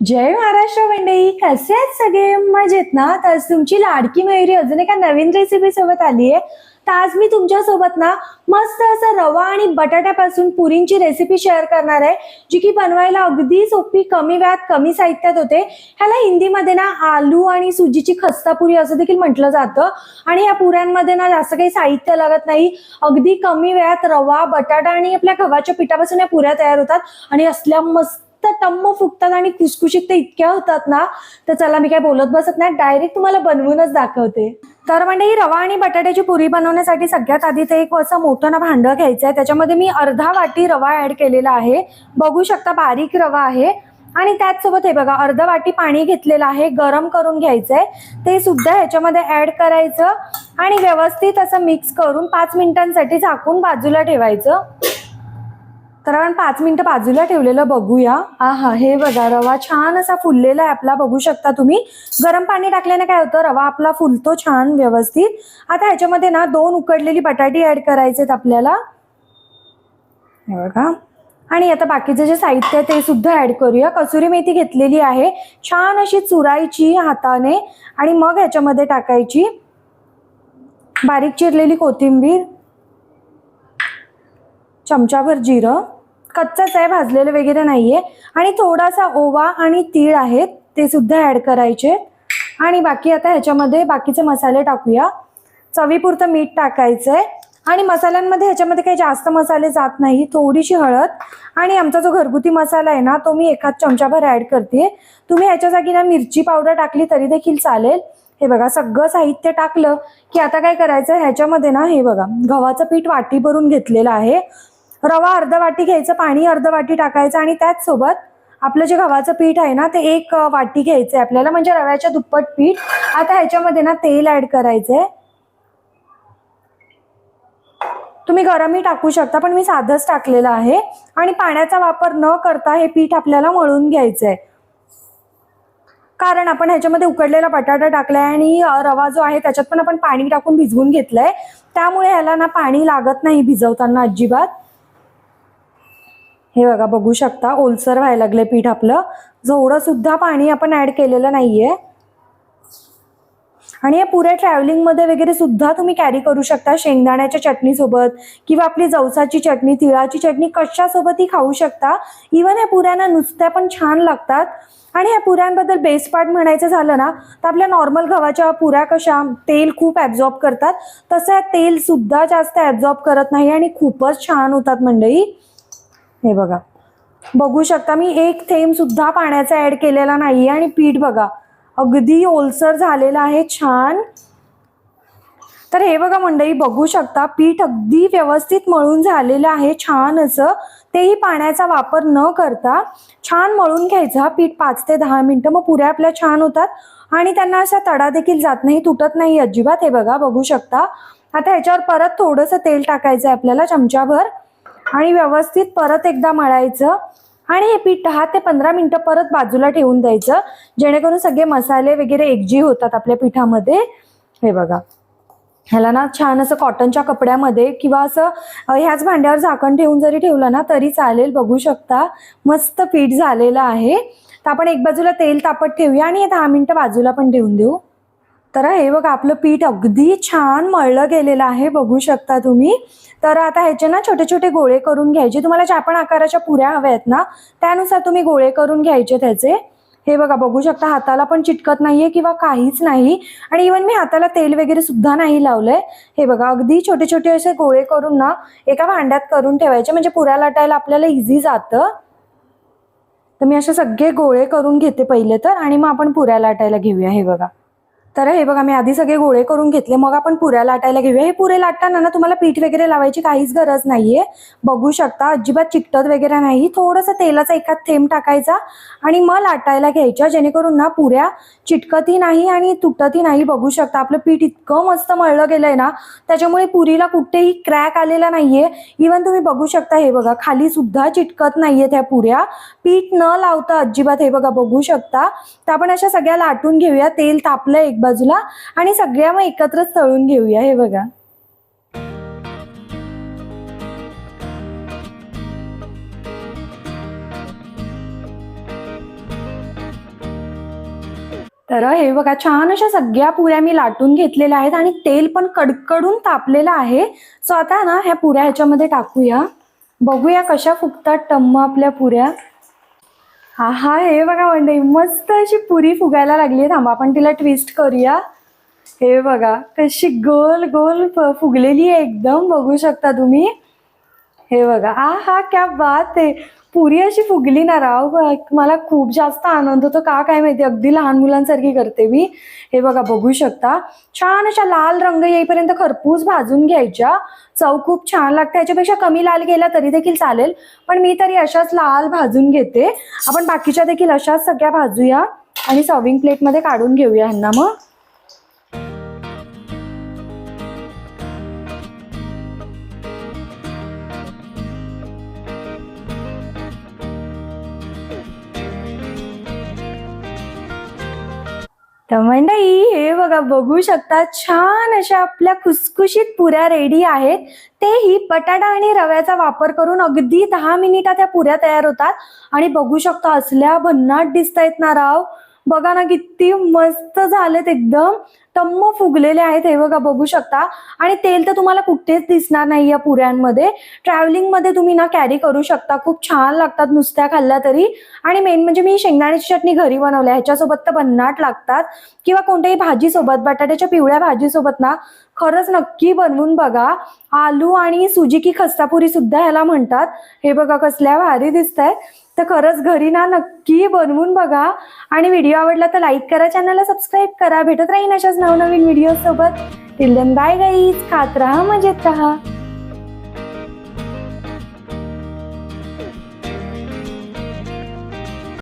जय महाराष्ट्र मंडळी कसे आहेत सगळे? मजेत ना? तर आज तुमची लाडकी मयुरी अजून एका नवीन रेसिपी सोबत आली आहे. तर आज मी तुमच्यासोबत ना मस्त असं रवा आणि बटाट्यापासून पुरींची रेसिपी शेअर करणार आहे जी की बनवायला अगदी सोपी कमी वेळात कमी साहित्यात होते. ह्याला हिंदीमध्ये ना आलू आणि सुजीची खस्ता पुरी असं देखील म्हटलं जातं. आणि या पुऱ्यांमध्ये ना जास्त काही साहित्य लागत नाही. अगदी कमी वेळात रवा बटाटा आणि आपल्या गव्हाच्या पिठापासून या पुऱ्या तयार होतात. आणि असल्या मस्त टम्म फुगतात आणि खुसखुशीत ते इतक्या होतात ना तर चला मी काय बोलत बसत नाही डायरेक्ट तुम्हाला बनवूनच दाखवते. तर म्हणजे ही रवा आणि बटाट्याची पुरी बनवण्यासाठी सगळ्यात आधी ते एक असं मोठं ना भांडं घ्यायचं आहे त्याच्यामध्ये मी अर्धा वाटी रवा ऍड केलेला आहे. बघू शकता बारीक रवा आहे. आणि त्याचसोबत हे बघा अर्ध वाटी पाणी घेतलेलं आहे गरम करून घ्यायचंय. ते सुद्धा ह्याच्यामध्ये ऍड करायचं आणि व्यवस्थित असं मिक्स करून पाच मिनिटांसाठी झाकून बाजूला ठेवायचं. तर आपण पाच मिनिटं बाजूला ठेवलेलं बघूया. आहा हे बघा रवा छान असा फुललेला आहे आपला बघू शकता तुम्ही. गरम पाणी टाकल्याने काय होतं रवा आपला फुलतो छान व्यवस्थित. आता ह्याच्यामध्ये ना दोन उकडलेली बटाटी ऍड आहेत आपल्याला. हे बघा. आणि आता बाकीचे जे साहित्य आहे ते सुद्धा ऍड करूया. कसुरी मेथी घेतलेली आहे. छान अशी चुरायची हाताने. आणि मग ह्याच्यामध्ये टाकायची बारीक चिरलेली कोथिंबीर. चमचाभर जिरं कच्चंच आहे भाजलेलं वगैरे नाहीये. आणि थोडासा ओवा आणि तीळ आहेत ते सुद्धा ऍड करायचे. आणि बाकी आता ह्याच्यामध्ये बाकीचे मसाले टाकूया. चवीपुरतं मीठ टाकायचंय. आणि मसाल्यांमध्ये ह्याच्यामध्ये काही जास्त मसाले जात नाही थोडीशी हळद. आणि आमचा जो घरगुती मसाला आहे ना तो मी एखाद चमचाभर ऍड करते. तुम्ही ह्याच्या जागी ना मिरची पावडर टाकली तरी देखील चालेल. हे बघा सगळं साहित्य टाकलं की आता काय करायचं? ह्याच्यामध्ये ना हे बघा गव्हाचं पीठ वाटी भरून घेतलेलं आहे. रवा अर्ध वाटी घ्यायचं पाणी अर्ध वाटी टाकायचं आणि त्याचसोबत आपलं जे गव्हाचं पीठ आहे ना ते एक वाटी घ्यायचं आहे आपल्याला. म्हणजे रव्याच्या दुप्पट पीठ. आता ह्याच्यामध्ये ना तेल ऍड करायचंय. तुम्ही गरमही टाकू शकता पण मी साधंच टाकलेलं आहे. आणि पाण्याचा वापर न करता हे पीठ आपल्याला मळून घ्यायचं आहे कारण आपण ह्याच्यामध्ये उकडलेला बटाटा टाकलाय आणि रवा जो आहे त्याच्यात पण आपण पाणी टाकून भिजवून घेतलंय. त्यामुळे ह्याला ना पाणी लागत नाही भिजवताना अजिबात. हे बघा बघू शकता ओलसर व्हायला लागले पीठ आपलं. जेवढं सुद्धा पाणी आपण ऍड केलेलं नाहीये. आणि या पुऱ्या ट्रॅव्हलिंगमध्ये वगैरे सुद्धा तुम्ही कॅरी करू शकता शेंगदाण्याच्या चटणीसोबत किंवा आपली जवसाची चटणी तिळाची चटणी कशासोबतही खाऊ शकता. इवन या पुऱ्यांना नुसत्या पण छान लागतात. आणि या पुऱ्यांबद्दल बेस्ट पार्ट म्हणायचं झालं ना तर आपल्या नॉर्मल गव्हाच्या पुऱ्या कशा तेल खूप ॲब्झॉर्ब करतात. तसं या तेल सुद्धा जास्त ॲब्झॉर्ब करत नाही आणि खूपच छान होतात मंडळी हे बघा. बघू शकता मी एक थेंब सुद्धा पाण्याचा ऍड केलेला नाहीये आणि पीठ बघा. अगदी ओलसर झालेलं आहे छान. तर हे बघा मंडळी बघू शकता पीठ अगदी व्यवस्थित मळून झालेलं आहे छान असं. तेही पाण्याचा वापर न करता छान मळून घ्यायचं. हा पीठ पाच ते दहा मिनटं मग पुऱ्या आपल्या छान होतात. आणि त्यांना असा तडा देखील जात नाही तुटत नाही अजिबात. हे बघा बघू शकता. आता ह्याच्यावर परत थोडंसं तेल टाकायचं आहे आपल्याला चमच्याभर आणि व्यवस्थित परत एकदा मळायचं. आणि हे पीठ दहा ते पंधरा मिनटं परत बाजूला ठेवून द्यायचं. जेणेकरून सगळे मसाले वगैरे एकजीव होतात आपल्या पिठामध्ये. हे बघा. ह्याला ना छान असं कॉटनच्या कपड्यामध्ये किंवा असं ह्याच भांड्यावर झाकण ठेवून जरी ठेवलं ना तरी चालेल. बघू शकता. मस्त पीठ झालेलं आहे. तर आपण एक बाजूला तेल तापत ठेवूया आणि हे दहा मिनटं बाजूला पण ठेवून देऊ. तर हे बघा आपलं पीठ अगदी छान मळलं गेलेलं आहे बघू शकता तुम्ही. तर आता ह्याचे ना छोटे छोटे गोळे करून घ्यायचे. तुम्हाला ज्या पण आकाराच्या पुऱ्या हव्या आहेत ना त्यानुसार तुम्ही गोळे करून घ्यायचे त्याचे. हे बघा बघू शकता हाताला पण चिटकत नाहीये किंवा काहीच नाही. आणि इवन मी हाताला तेल वगैरे सुद्धा नाही लावलंय. हे बघा अगदी छोटे छोटे असे गोळे करून ना एका भांड्यात करून ठेवायचे. म्हणजे पुऱ्या लाटायला आपल्याला इझी जातं. तर मी असे सगळे गोळे करून घेते पहिले तर. आणि मग आपण पुऱ्या लाटायला घेऊया हे बघा. तर हे बघा मी आधी सगळे गोळे करून घेतले. मग आपण पुऱ्या लाटायला घेऊया. हे पुरे लाटताना ना तुम्हाला पीठ वगैरे लावायची काहीच गरज नाहीये. बघू शकता अजिबात चिकटत वगैरे नाही. थोडंसं तेलाचा एखाद थेंब टाकायचा आणि मग लाटायला घ्यायच्या. जेणेकरून ना पुऱ्या चिटकतही नाही आणि तुटतही नाही. बघू शकता आपलं पीठ इतकं मस्त मळलं गेलंय ना त्याच्यामुळे पुरीला कुठेही क्रॅक आलेला नाहीये. इवन तुम्ही बघू शकता हे बघा खाली सुद्धा चिटकत नाहीये त्या पुऱ्या. पीठ न लावता अजिबात हे बघा बघू शकता. तर आपण अशा सगळ्या लाटून घेऊया. तेल तापलं एक बाजूला आणि सगळ्या मग एकत्रच तळून घेऊया हे बघा. तर हे बघा छान अशा सगळ्या पुऱ्या मी लाटून घेतलेल्या आहेत आणि तेल पण कडकडून तापलेलं आहे. सो आता ना ह्या पुऱ्या ह्याच्यामध्ये टाकूया. बघूया कशा फुगतात टम्म आपल्या पुऱ्या. हा हा हे बघा मंडळी मस्त अशी पुरी फुगायला लागली आहे थांबा आपण तिला ट्विस्ट करूया. हे बघा कशी गोल गोल फ- फुगलेली आहे एकदम बघू शकता तुम्ही. हे बघा. आ हा क्या बात आहे. पुरी अशी फुगली ना राव. मला खूप जास्त आनंद होतो. का काय माहिती? अगदी लहान मुलांसारखी करते मी. हे बघा बघू शकता. छान अशा लाल रंग येईपर्यंत खरपूस भाजून घ्यायच्या. चव खूप छान लागते. याच्यापेक्षा कमी लाल गेला तरी देखील चालेल. पण मी तरी अशाच लाल भाजून घेते. आपण बाकीच्या देखील अशाच सगळ्या भाजूया आणि सर्विंग प्लेटमध्ये काढून घेऊया ह्यांना मग. तर मंडळी हे बघा बघू शकता छान अशा आपल्या खुसखुशीत पुऱ्या रेडी आहेत. तेही बटाटा आणि रव्याचा वापर करून अगदी दहा मिनिटात त्या पुऱ्या तयार होतात. आणि बघू शकता असल्या भन्नाट दिसतायत ना राव. बघा ना किती मस्त झालेत एकदम. टम्म फुगलेले आहेत हे बघा बघू शकता. आणि तेल तर तुम्हाला कुठेच दिसणार नाही या पुऱ्यांमध्ये. ट्रॅव्हलिंगमध्ये तुम्ही ना कॅरी करू शकता. खूप छान लागतात नुसत्या खाल्ल्या तरी. आणि मेन म्हणजे मी शेंगदाण्याची चटणी घरी बनवल्या ह्याच्यासोबत तर भन्नाट लागतात. किंवा कोणत्याही भाजीसोबत बटाट्याच्या पिवळ्या भाजीसोबत ना खरंच नक्की बनवून बघा. आलू आणि सुजी की खस्तापुरी सुद्धा ह्याला म्हणतात. हे बघा कसल्या भारी दिसत तर खरंच घरी ना नक्की बनवून बघा. आणि व्हिडिओ आवडला तर लाईक करा चॅनलला सबस्क्राईब करा. भेटत राहीन अशाच नवनवीन व्हिडिओ सोबत टिल देन बाय गाईज खात राहा मजेत राहा.